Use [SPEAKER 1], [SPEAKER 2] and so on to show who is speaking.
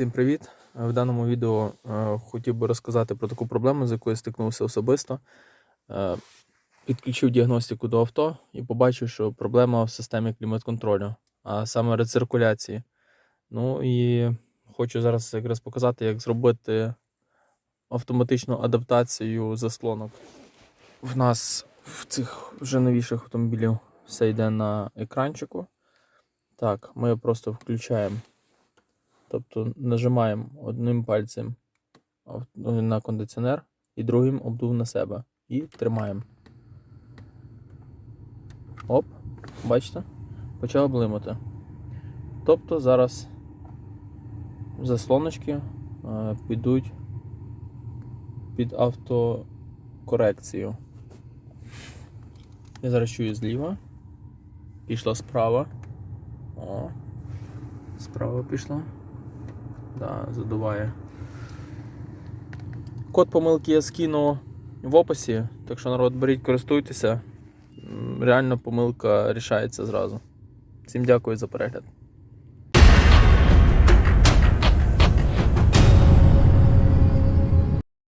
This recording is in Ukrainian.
[SPEAKER 1] Всім привіт! В даному відео е, хотів би розказати про таку проблему, з якою стикнувся особисто. Е, підключив діагностику до авто і побачив, що проблема в системі клімат-контролю, а саме рециркуляції. Ну і хочу зараз якраз показати, як зробити автоматичну адаптацію заслонок. В нас в цих вже новіших автомобілів все йде на екранчику. Так, ми просто включаємо. Тобто нажимаємо одним пальцем на кондиціонер і другим обдув на себе. І тримаємо. Оп, бачите? Почав блимати. Тобто зараз заслоночки е, підуть під автокорекцію. Я зараз чую зліва. Пішла справа. О, справа пішла. Да, задуває. Код помилки я скину в описі, так що народ беріть, користуйтеся. Реально помилка рішається зразу. Всім дякую за перегляд.